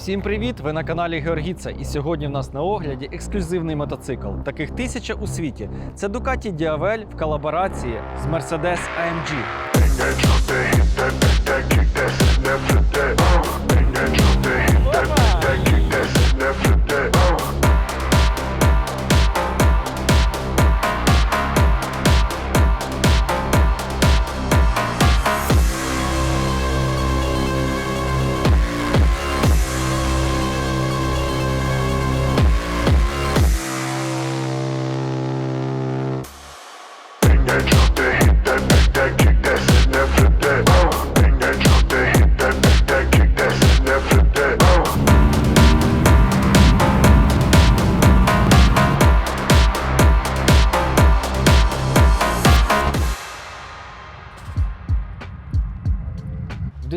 Всім привіт! Ви на каналі Георгіца. І сьогодні в нас на огляді ексклюзивний мотоцикл. Таких тисяча у світі. Це Ducati Diavel в колаборації з Mercedes AMG.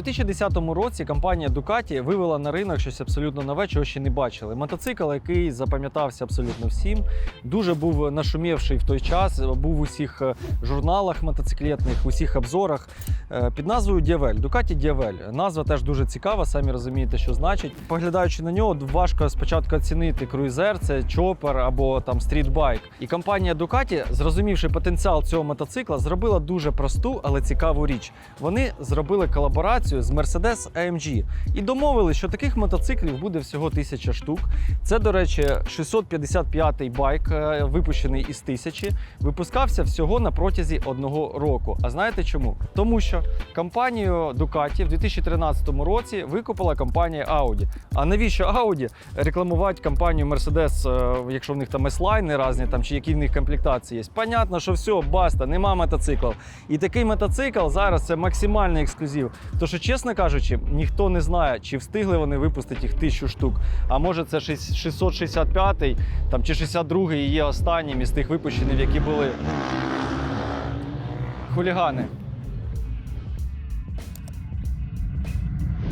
2010 році компанія Ducati вивела на ринок щось абсолютно нове, чого ще не бачили. Мотоцикл, який запам'ятався абсолютно всім, дуже був нашумівший в той час, був у всіх е, журналах мотоциклетних, у всіх обзорах е, під назвою Diavel. Ducati Diavel. Назва теж дуже цікава, самі розумієте, що значить. Поглядаючи на нього, важко спочатку оцінити круїзер, це чопер або там стрітбайк. І компанія Ducati, зрозумівши потенціал цього мотоцикла, зробила дуже просту, але цікаву річ. Вони зробили колаборацію з Mercedes AMG і домовились, що таких мотоциклів буде всього тисяча штук. Це, до речі, 655-й байк, е, випущений із тисячі, випускався всього на протязі одного року. А знаєте чому? Тому що компанію Ducati в 2013 році викупила компанія Audi. А навіщо Audi рекламувати компанію Mercedes, е, якщо в них там S-лайни різні, там чи які в них комплектації є? Понятно, що все, баста, нема мотоциклів. І такий мотоцикл зараз це максимальний ексклюзив. То що, чесно кажучи, ніхто не знає, чи встигли вони випустити їх тисячу штук. А може це 665-й там, чи 62-й і є останнім із тих випущених, які були хулігани.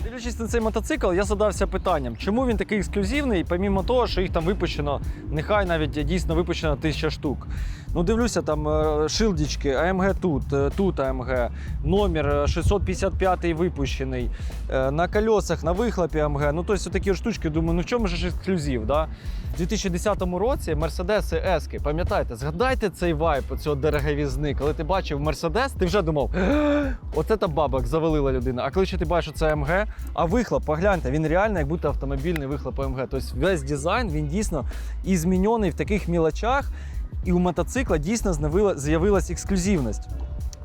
Дивлячись на цей мотоцикл, я задався питанням, чому він такий ексклюзивний, помімо того, що їх там випущено, нехай навіть дійсно випущено тисяча штук. Ну, дивлюся, там е, шилдічки, АМГ тут, е, тут АМГ, номер е, 655 випущений, е, на колесах, на вихлопі АМГ. Ну, тобто такі штучки, думаю, ну в чому ж ексклюзив? Да? У 2010 році Мерседеси Ески, пам'ятаєте, згадайте цей вайб цього дороговізни, коли ти бачив Мерседес, ти вже думав, «Е, оце та бабок завалила людина. А коли ще ти бачиш, що це АМГ, а вихлоп, погляньте, він реально як будто автомобільний вихлоп АМГ. Тобто весь дизайн він дійсно і змінений в таких мілочах, і у мотоцикла дійсно з'явилась ексклюзивність.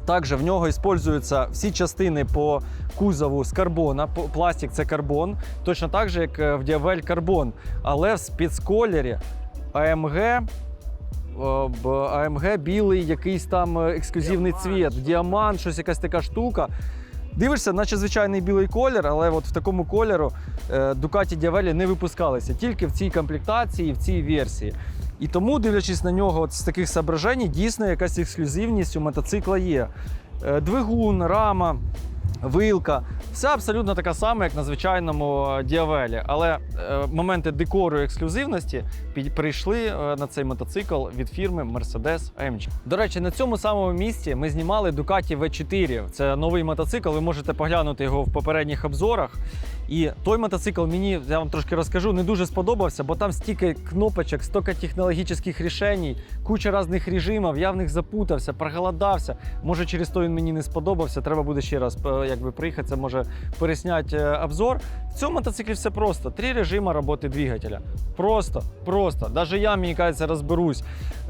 Також в нього використовуються всі частини по кузову з карбона. Пластик це карбон, точно так же, як е, в Діавель карбон. Але в спецколері AMG, е, AMG білий, якийсь там е, ексклюзивний цвіт, діамант, щось якась така штука. Дивишся, наче звичайний білий колір, але от в такому кольору Ducati Diavelli не випускалися тільки в цій комплектації, в цій версії. І тому, дивлячись на нього от з таких соображень, дійсно якась ексклюзивність у мотоцикла є. Е, Двигун, рама, вилка. Все абсолютно така сама, як на звичайному е, Діавелі. Але е, моменти декору і ексклюзивності прийшли е, на цей мотоцикл від фірми Mercedes AMG. До речі, на цьому самому місці ми знімали Ducati V4. Це новий мотоцикл. Ви можете поглянути його в попередніх обзорах. І той мотоцикл мені, я вам трошки розкажу, не дуже сподобався, бо там стільки кнопочок, стільки технологічних рішень, куча різних режимів. Я в них запутався, проголодався. Може, через то він мені не сподобався. Треба буде ще раз якби приїхати, це може пересняти е, обзор. В цьому мотоциклі все просто. Три режими роботи двигателя. Просто, просто. Даже я, мені кажеться, розберусь.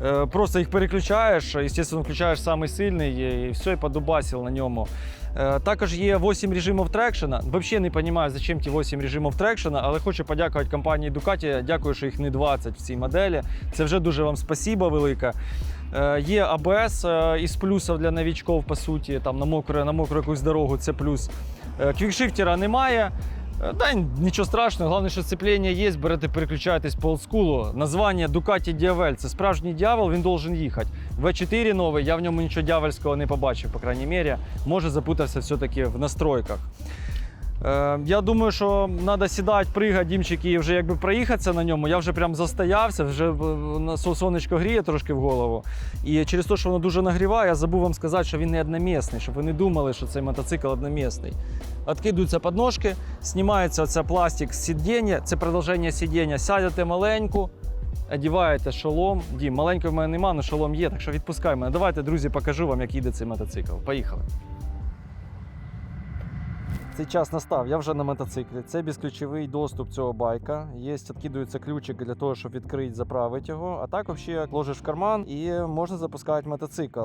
Е, Просто їх переключаєш, звісно, включаєш самий сильний і все, і подубасив на ньому. Е, Також є 8 режимів трекшена. Взагалі не розумію, зачем ті 8 режимів трекшена, але хочу подякувати компанії Ducati. Дякую, що їх не 20 в цій моделі. Це вже дуже вам спасіба велике. Е, Є АБС е, із плюсів для новічків, по суті, там на мокру, на мокру якусь дорогу це плюс. Е, Квікшифтера немає. Й нічого страшного, головне, що сцеплення є, берете, переключаєтесь по олдскулу. Названня Ducati Diavel це справжній дьявол, він должен їхати. В4 новий, я в ньому нічого дьявольського не побачив, по крайній мірі. Може запутався все-таки в настройках. Е, я думаю, що треба сідати, пригати, дімчик, і вже якби проїхатися на ньому. Я вже прям застоявся, вже сонечко гріє трошки в голову. І через те, що воно дуже нагріває, я забув вам сказати, що він не одномісний, щоб ви не думали, що цей мотоцикл одномісний. Откидуються подножки, знімається оця пластик з сидіння, це продовження сидіння. Сядете маленьку, одіваєте шолом. Дім, маленького в мене нема, але шолом є, так що відпускай мене. Давайте, друзі, покажу вам, як їде цей мотоцикл. Поїхали. Цей час настав, я вже на мотоциклі. Це безключовий доступ цього байка. Є, відкидується ключик для того, щоб відкрити, заправити його. А так взагалі ложиш в карман і можна запускати мотоцикл.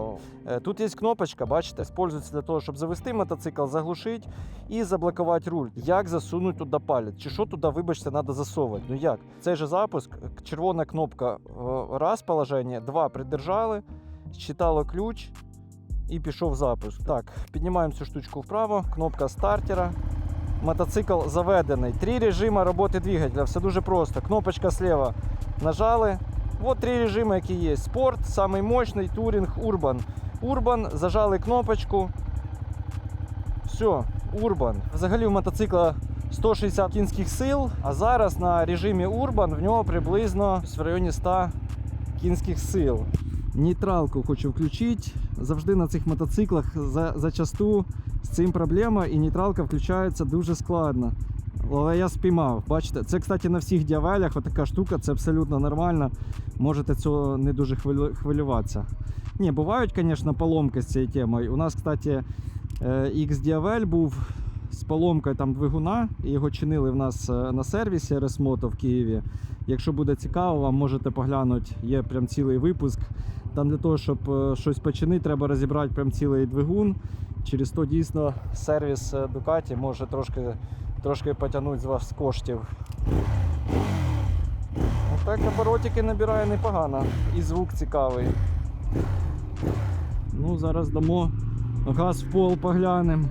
Е, Тут є кнопочка, бачите, використовується для того, щоб завести мотоцикл, заглушити і заблокувати руль. Як засунути туди палець? Чи що туди, вибачте, треба засовувати? Ну як? Цей же запуск, червона кнопка е, раз положення, два придержали, считало ключ і пішов запуск. Так, піднімаємо цю штучку вправо, кнопка стартера. Мотоцикл заведений. Три режими роботи двигателя. Все дуже просто. Кнопочка слева нажали. Вот три режими, які є. Спорт, самий мощний, турінг, урбан. Урбан, зажали кнопочку. Все, урбан. Взагалі у мотоцикла 160 кінських сил, а зараз на режимі урбан в нього приблизно в районі 100 кінських сил. Нейтралку хочу включити. Завжди на цих мотоциклах за, зачасту з цим проблема, і нейтралка включається дуже складно. Але я спіймав. Бачите, це, кстати, на всіх діавелях отака штука, це абсолютно нормально. Можете цього не дуже хвилюватися. Ні, бувають, звісно, поломки з цією темою. У нас, кстати, X-Diavel був з поломкою там двигуна, і його чинили в нас е, на сервісі RS-Moto в Києві. Якщо буде цікаво, вам можете поглянути, є прям цілий випуск. Там для того, щоб е, щось починити, треба розібрати прям цілий двигун. Через то дійсно сервіс е, Ducati може трошки, трошки потягнути з вас коштів. Отак оборотики набирає непогано. І звук цікавий. Ну, зараз дамо газ в пол поглянемо,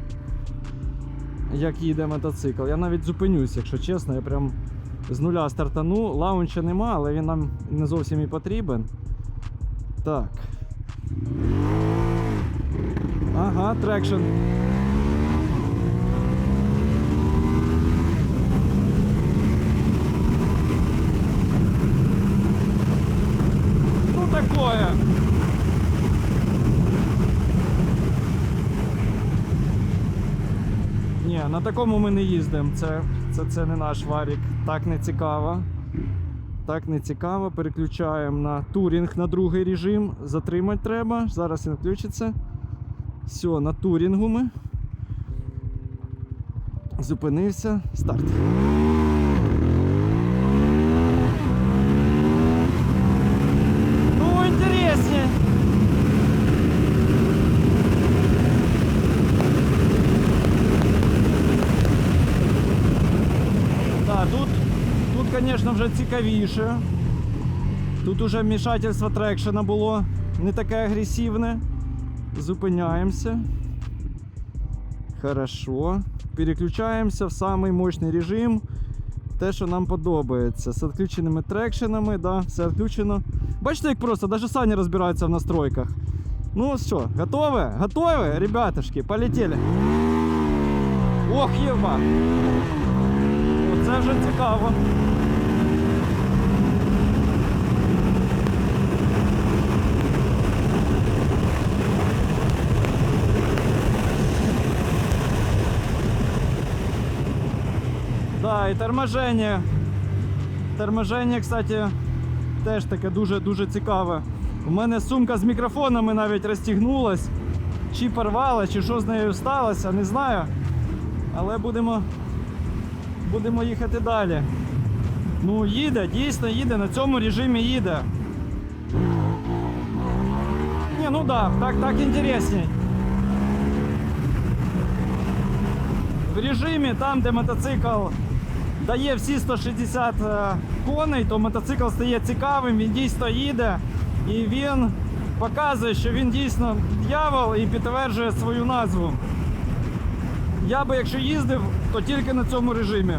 як їде мотоцикл. Я навіть зупинюсь, якщо чесно, я прям з нуля стартану. Лаунча нема, але він нам не зовсім і потрібен. Так. Ага, трекшн. Ну такое. Ні, на такому ми не їздимо. Це, це, це не наш варік. Так не цікаво. Так не цікаво. Переключаємо на турінг на другий режим. Затримати треба. Зараз він включиться. Все, на турінгу ми. Зупинився. Старт. Ну, тут, тут, звісно, вже цікавіше. Тут уже вмішательство трекшена було не таке агресивне. Зупиняємося. Хорошо. Переключаємося в самий мощний режим. Те, що нам подобається. З відключеними трекшенами, да, все відключено. Бачите, як просто, навіть Саня розбирається в настройках. Ну що, готові? Готові, ребятушки, полетели. Ох, єба! Оце вже цікаво. Да, і торможення. Торможення, кстати, теж таке дуже-дуже цікаве. У мене сумка з мікрофонами навіть розтягнулась. Чи порвала, чи що з нею сталося, не знаю. Але будемо, будемо їхати далі. Ну, їде, дійсно їде, на цьому режимі їде. Ні, ну да, так, так інтересней. В режимі там, де мотоцикл дає всі 160 е, коней, то мотоцикл стає цікавим, він дійсно їде і він показує, що він дійсно дьявол і підтверджує свою назву. Я би, якщо їздив, то тільки на цьому режимі.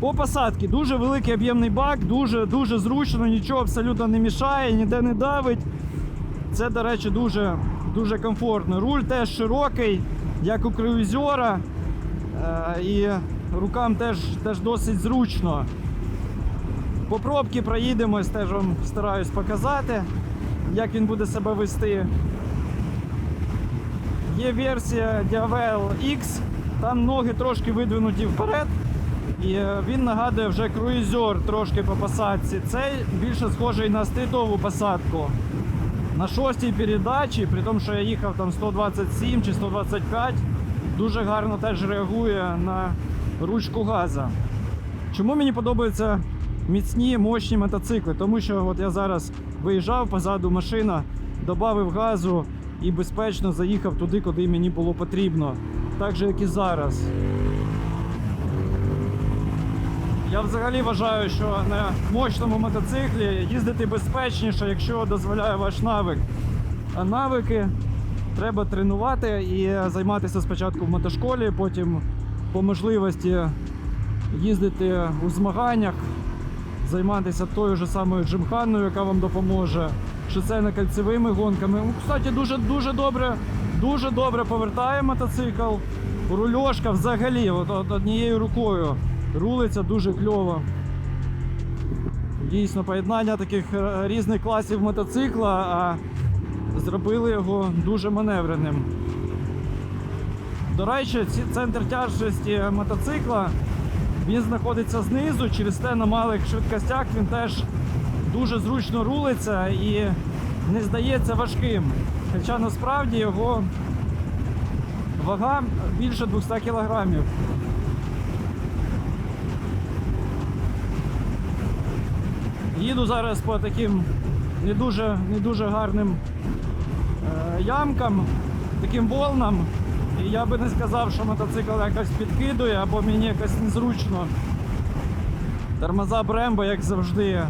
По посадці дуже великий об'ємний бак, дуже дуже зручно, нічого абсолютно не мішає, ніде не давить. Це, до речі, дуже, дуже комфортно. Руль теж широкий, як у круїзера. Е, І рукам теж, теж досить зручно. По пробці проїдемось, теж вам стараюсь показати, як він буде себе вести. Є версія Diavel X, там ноги трошки видвинуті вперед. І е, він нагадує вже круїзер трошки по посадці. Цей більше схожий на стрітову посадку. На шостій передачі, при тому, що я їхав там 127 чи 125, дуже гарно теж реагує на ручку газа. Чому мені подобаються міцні, мощні мотоцикли? Тому що от я зараз виїжджав, позаду машина, додав газу і безпечно заїхав туди, куди мені було потрібно. Так же, як і зараз. Я взагалі вважаю, що на мощному мотоциклі їздити безпечніше, якщо дозволяє ваш навик. А навики треба тренувати і займатися спочатку в мотошколі, потім по можливості їздити у змаганнях, займатися тою ж самою джимханою, яка вам допоможе, шосейно-кольцевими гонками. Ну, Кстати, дуже дуже добре, дуже добре повертає мотоцикл. Рульошка взагалі, от однією рукою рулиться дуже кльово. Дійсно, поєднання таких е, різних класів мотоцикла, а зробили його дуже маневреним. До речі, центр тяжкості мотоцикла він знаходиться знизу, через те на малих швидкостях він теж дуже зручно рулиться і не здається важким. Хоча насправді його вага більше 200 кілограмів. Їду зараз по таким не дуже, не дуже гарним е, ямкам, таким волнам. І я би не сказав, що мотоцикл якось підкидує або мені якось незручно. Тормоза Брембо, як завжди,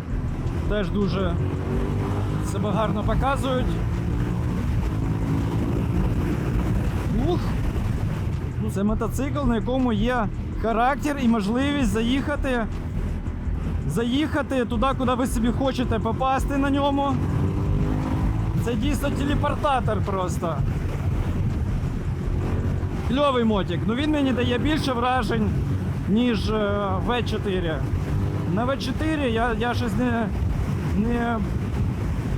теж дуже себе гарно показують. Ух! Це мотоцикл, на якому є характер і можливість заїхати заїхати туди, куди ви собі хочете попасти на ньому. Це дійсно телепортатор просто. Кльовий мотик. Ну він мені дає більше вражень, ніж е, V4. На V4 я, я щось не, не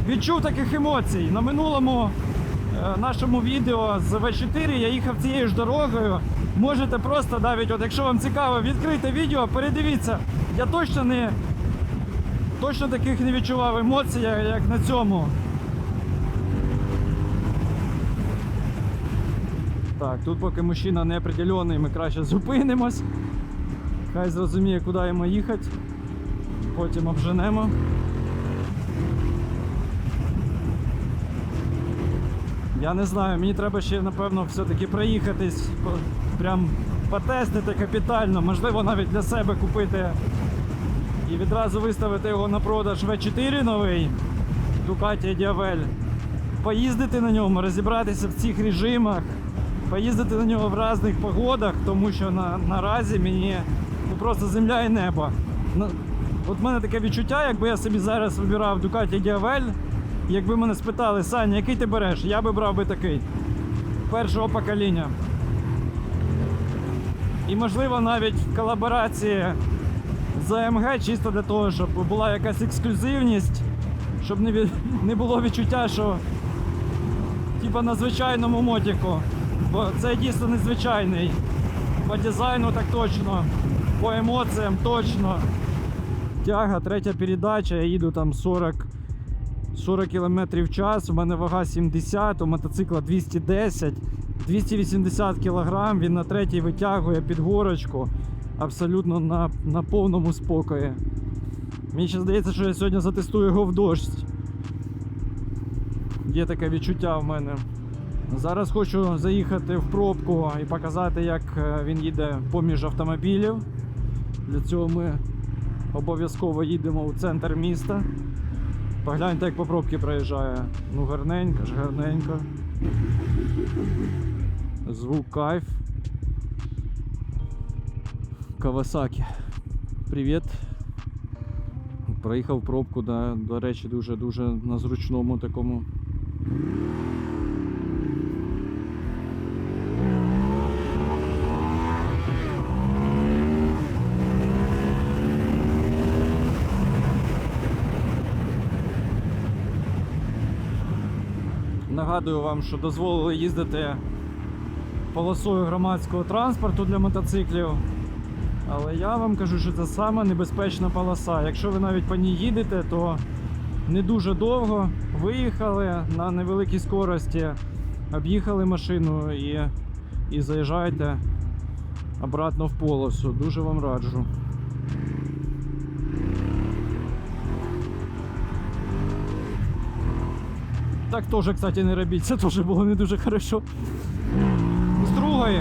відчув таких емоцій. На минулому е, нашому відео з V4 я їхав цією ж дорогою. Можете просто навіть, от якщо вам цікаво, відкрити відео, передивіться. Я точно не точно таких не відчував емоцій, як на цьому. Так, тут поки мужчина не определений, ми краще зупинимось. Хай зрозуміє, куди йому їхати. Потім обженемо. Я не знаю, мені треба ще, напевно, все-таки проїхатись, прям потестити капітально, можливо, навіть для себе купити і відразу виставити його на продаж V4 новий Ducati Diavel. Поїздити на ньому, розібратися в цих режимах, поїздити на нього в різних погодах, тому що на, наразі мені ну, просто земля і небо. Ну, От в мене таке відчуття, якби я собі зараз вибирав Ducati Diavel, якби мене спитали, Саня, який ти береш, я би брав би такий. Першого покоління. І можливо навіть в колаборації з AMG чисто для того, щоб була якась ексклюзивність, щоб не, не було відчуття, що типа на звичайному мотіку. Бо це дійсно незвичайний. По дизайну так точно, по емоціям точно. Тяга, третя передача, я їду там 40, 40 км в час, у мене вага 70, у мотоцикла 210, 280 кг, він на третій витягує під горочку абсолютно на, на повному спокої. Мені ще здається, що я сьогодні затестую його в дощ. Є таке відчуття в мене. Зараз хочу заїхати в пробку і показати, як е, він їде поміж автомобілів. Для цього ми обов'язково їдемо у центр міста. Погляньте, як по пробці проїжджає. Ну, гарненько ж, гарненько. Звук кайф. Кавасакі. Привіт. Проїхав пробку, да, до речі, дуже-дуже на зручному такому. Нагадую вам, що дозволили їздити полосою громадського транспорту для мотоциклів. Але я вам кажу, що це саме небезпечна полоса. Якщо ви навіть по ній їдете, то не дуже довго виїхали на невеликій скорості, об'їхали машину і, і заїжджаєте обратно в полосу. Дуже вам раджу. Так теж, кстати, не робіть. Це теж було не дуже хорошо. Другої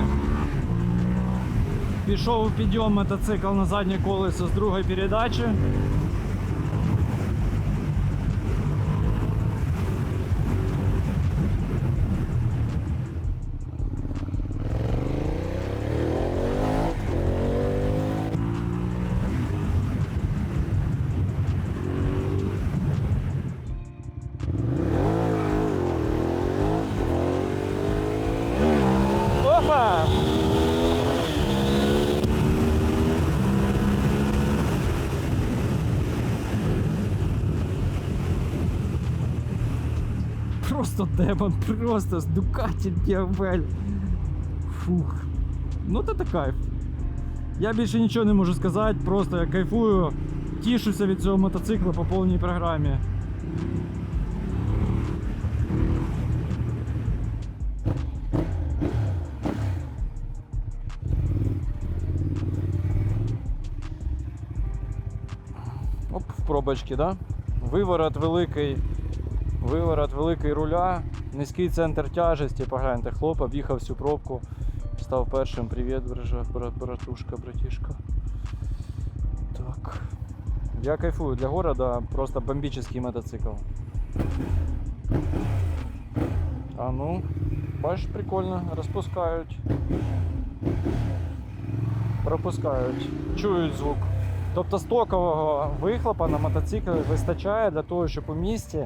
пішов у підйом мотоцикл на заднє колесо з другої передачі. Просто демон, просто з Дукаті Діавель. Фух. Ну це кайф. Я більше нічого не можу сказати, просто я кайфую, тішуся від цього мотоцикла по повній програмі. Оп, в пробочки, да? Виворот великий, виворот великий руля, низький центр тяжесті, погляньте, хлоп об'їхав всю пробку, став першим. Привіт, братушка, братішка. Так. Я кайфую для города, просто бомбический мотоцикл. А ну, бачиш, прикольно, розпускають. Пропускають, чують звук. Тобто стокового вихлопа на мотоциклі вистачає для того, щоб у місті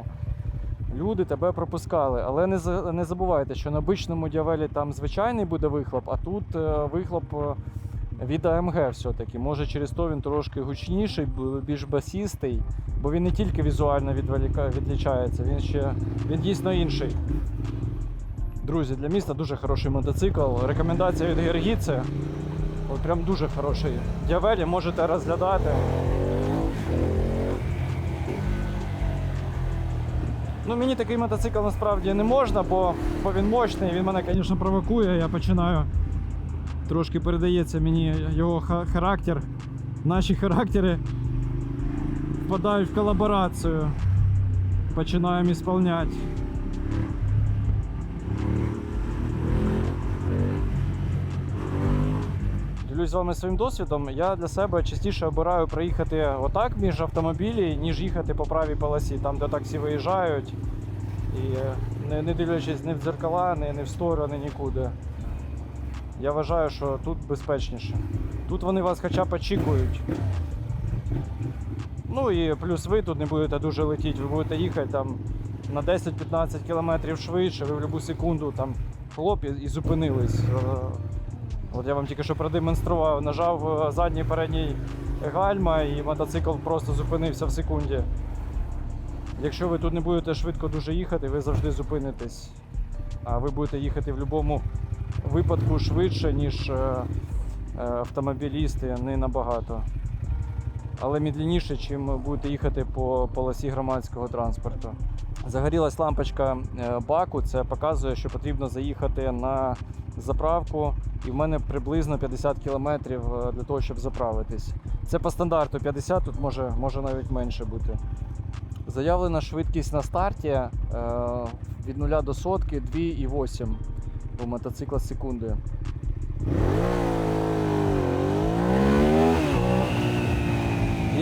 люди тебе пропускали. Але не, не забувайте, що на обичному діавелі там звичайний буде вихлоп, а тут е, вихлоп е, від АМГ все-таки. Може через то він трошки гучніший, більш басістий, бо він не тільки візуально відлічається, він ще він дійсно інший. Друзі, для міста дуже хороший мотоцикл. Рекомендація від Гергіце. Прям дуже хороший. Діавелі можете розглядати. Ну, мені такий мотоцикл насправді не можна, бо, бо він мощний, він мене, звісно, провокує. Я починаю. Трошки передається мені його характер. Наші характери впадають в колаборацію. Починаємо ісполняти. Ділюсь з вами своїм досвідом. Я для себе частіше обираю проїхати отак між автомобілі, ніж їхати по правій полосі, там, де таксі виїжджають. І е, не, не дивлячись ні в дзеркала, ні, ні в сторони, нікуди. Я вважаю, що тут безпечніше. Тут вони вас хоча б очікують. Ну і плюс ви тут не будете дуже летіти, ви будете їхати там на 10-15 км швидше, ви в будь-яку секунду там хлоп і, і зупинились. От я вам тільки що продемонстрував, нажав е, задній передній гальма і мотоцикл просто зупинився в секунді. Якщо ви тут не будете швидко дуже їхати, ви завжди зупинитесь. А ви будете їхати в будь-якому випадку швидше, ніж е, е, автомобілісти, не набагато. Але медленніше, чим будете їхати по полосі громадського транспорту. Загорілась лампочка е, баку, це показує, що потрібно заїхати на заправку, і в мене приблизно 50 кілометрів е, для того, щоб заправитись. Це по стандарту 50, тут може, може навіть менше бути. Заявлена швидкість на старті е, від 0 до сотки 2,8 у мотоцикла секунди.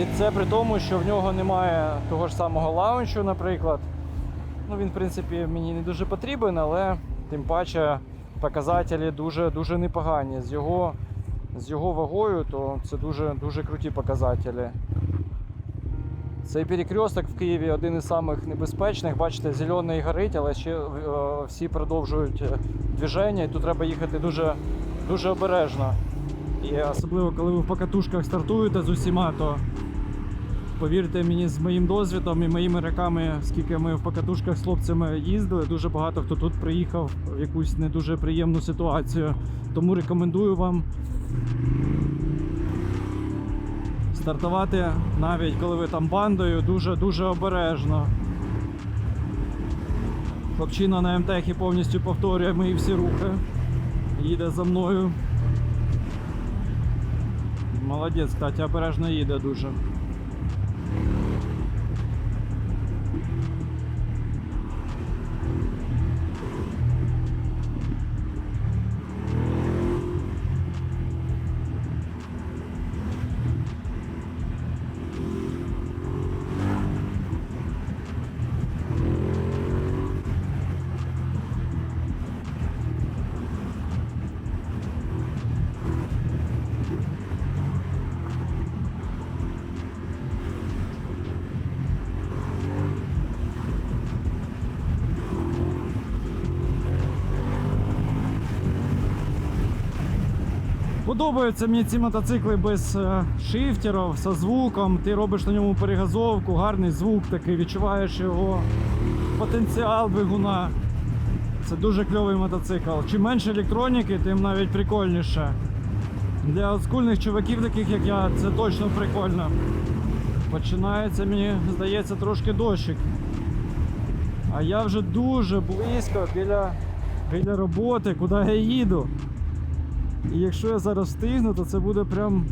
І це при тому, що в нього немає того ж самого лаунчу, наприклад. Ну, він, в принципі, мені не дуже потрібен, але тим паче показателі дуже, дуже непогані. З його, з його вагою, то це дуже, дуже круті показателі. Цей перекресток в Києві один із самих небезпечних. Бачите, зелений горить, але ще е, всі продовжують е, движення, і тут треба їхати дуже, дуже обережно. І особливо, коли ви в покатушках стартуєте з усіма, то Повірте мені, з моїм досвідом і моїми роками, скільки ми в покатушках з хлопцями їздили, дуже багато хто тут приїхав в якусь не дуже приємну ситуацію. Тому рекомендую вам стартувати навіть коли ви там бандою, дуже-дуже обережно. Хлопчина на МТХі повністю повторює мої всі рухи. Їде за мною. Молодець, кстати, обережно їде дуже. Подобаються мені ці мотоцикли без е, шифтерів, зі звуком. Ти робиш на ньому перегазовку, гарний звук такий, відчуваєш його потенціал двигуна. Це дуже кльовий мотоцикл. Чим менше електроніки, тим навіть прикольніше. Для олдскульних чуваків, таких як я, це точно прикольно. Починається, мені здається, трошки дощик. А я вже дуже близько біля, біля роботи, куди я їду. І якщо я зараз встигну, то це буде прям,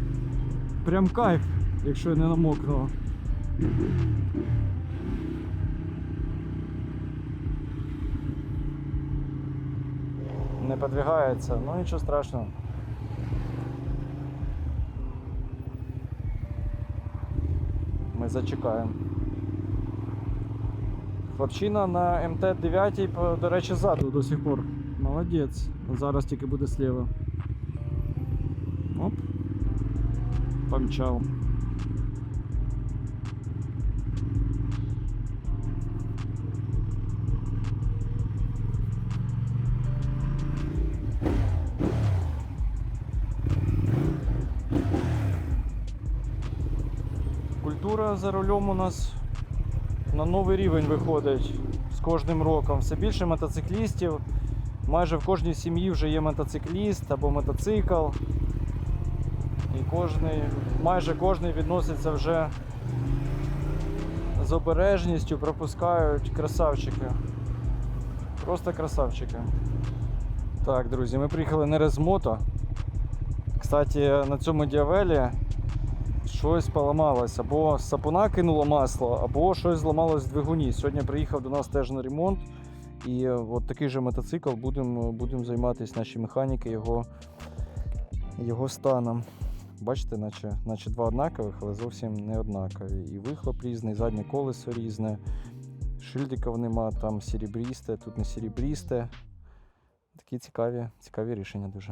прям кайф, якщо я не намокну. Не подвигається, ну нічого страшного. Ми зачекаємо. Хлопчина на МТ-9, до речі, ззаду до сих пор. Молодець. Зараз тільки буде слева. Оп. Помчал. Культура за рулем у нас на новий рівень виходить з кожним роком. Все більше мотоциклістів. Майже в кожній сім'ї вже є мотоцикліст або мотоцикл. І кожний, майже кожний відноситься вже з обережністю, пропускають красавчики. Просто красавчики. Так, друзі, ми приїхали не резмото. Кстати, на цьому діавелі щось поламалось. Або сапуна кинуло масло, або щось зламалось в двигуні. Сьогодні приїхав до нас теж на ремонт. І от такий же мотоцикл будемо будем займатися наші механіки його, його станом. Бачите, наче, наче два однакових, але зовсім не однакові. І вихлоп різний, і заднє колесо різне, шильдиків нема, там серебрісте, тут не серебрісте. Такі цікаві, цікаві рішення дуже.